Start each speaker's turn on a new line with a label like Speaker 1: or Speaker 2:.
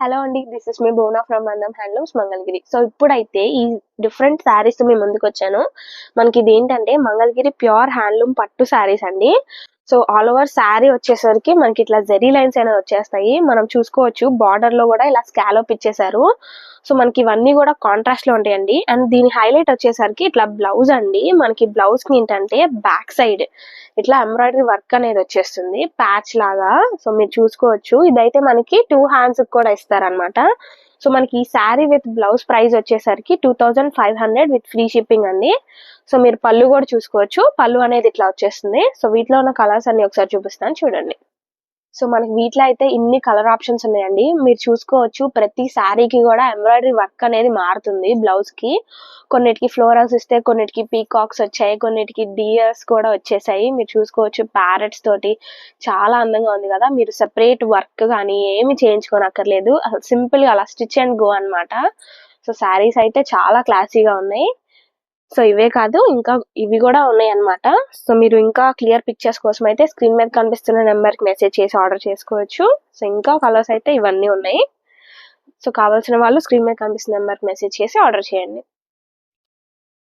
Speaker 1: Hello అండి this is me Bona from Andam handlooms Mangalagiri so ఇప్పుడైతే ఈ different saris మీ ముందుకు వచ్చాను మనకి ఇది ఏంటంటే మంగళగిరి ప్యూర్ హ్యాండ్లూమ్ పట్టు శారీస్ అండి. సో ఆల్ ఓవర్ శారీ వచ్చేసరికి మనకి ఇట్లా జెరీ లైన్స్ అనేది వచ్చేస్తాయి. మనం చూసుకోవచ్చు. బార్డర్లో కూడా ఇలా స్కాలోప్ ఇచ్చేసారు సో మనకి ఇవన్నీ కూడా కాంట్రాస్ట్లో ఉంటాయండి. అండ్ దీని హైలైట్ వచ్చేసరికి ఇట్లా బ్లౌజ్ అండి. మనకి బ్లౌజ్కి ఏంటంటే బ్యాక్ సైడ్ ఇట్లా ఎంబ్రాయిడరీ వర్క్ అనేది వచ్చేస్తుంది. ప్యాచ్ లాగా. సో మీరు చూసుకోవచ్చు. ఇదైతే మనకి టూ హ్యాండ్స్ కూడా ఇస్తారనమాట సో మనకి ఈ శారీ విత్ బ్లౌజ్ ప్రైస్ వచ్చేసరికి two thousand five hundred with free shipping అండి. సో మీరు పళ్ళు కూడా చూసుకోవచ్చు. పళ్ళు అనేది ఇట్లా వచ్చేస్తుంది. సో వీటిలో ఉన్న కలర్స్ అన్ని ఒకసారి చూపిస్తాను. చూడండి. సో మనకి వీటిలో అయితే ఇన్ని కలర్ ఆప్షన్స్ ఉన్నాయండి. మీరు చూసుకోవచ్చు ప్రతి శారీకి కూడా ఎంబ్రాయిడరీ వర్క్ అనేది మారుతుంది బ్లౌజ్కి కొన్నిటికి ఫ్లోరల్స్ ఇస్తే కొన్నిటికి పీకాక్స్ వచ్చాయి కొన్నిటికి డియర్స్ కూడా వచ్చేసాయి. మీరు చూసుకోవచ్చు ప్యారెట్స్ తోటి చాలా అందంగా ఉంది కదా. మీరు సెపరేట్ వర్క్ కానీ ఏమి చేయించుకోనక్కర్లేదు. సింపుల్గా అలా స్టిచ్ అండ్ గో అన్నమాట. సో శారీస్ అయితే చాలా క్లాసీగా ఉన్నాయి. సో ఇవే కాదు ఇంకా ఇవి కూడా ఉన్నాయి అన్నమాట సో మీరు ఇంకా క్లియర్ పిక్చర్స్ కోసం అయితే స్క్రీన్ మీద కనిపిస్తున్న నెంబర్కి మెసేజ్ చేసి ఆర్డర్ చేసుకోవచ్చు. సో ఇంకా కలర్స్ అయితే ఇవన్నీ ఉన్నాయి. సో కావాల్సిన వాళ్ళు స్క్రీన్ మీద కనిపిస్తున్న నెంబర్కి మెసేజ్ చేసి ఆర్డర్ చేయండి.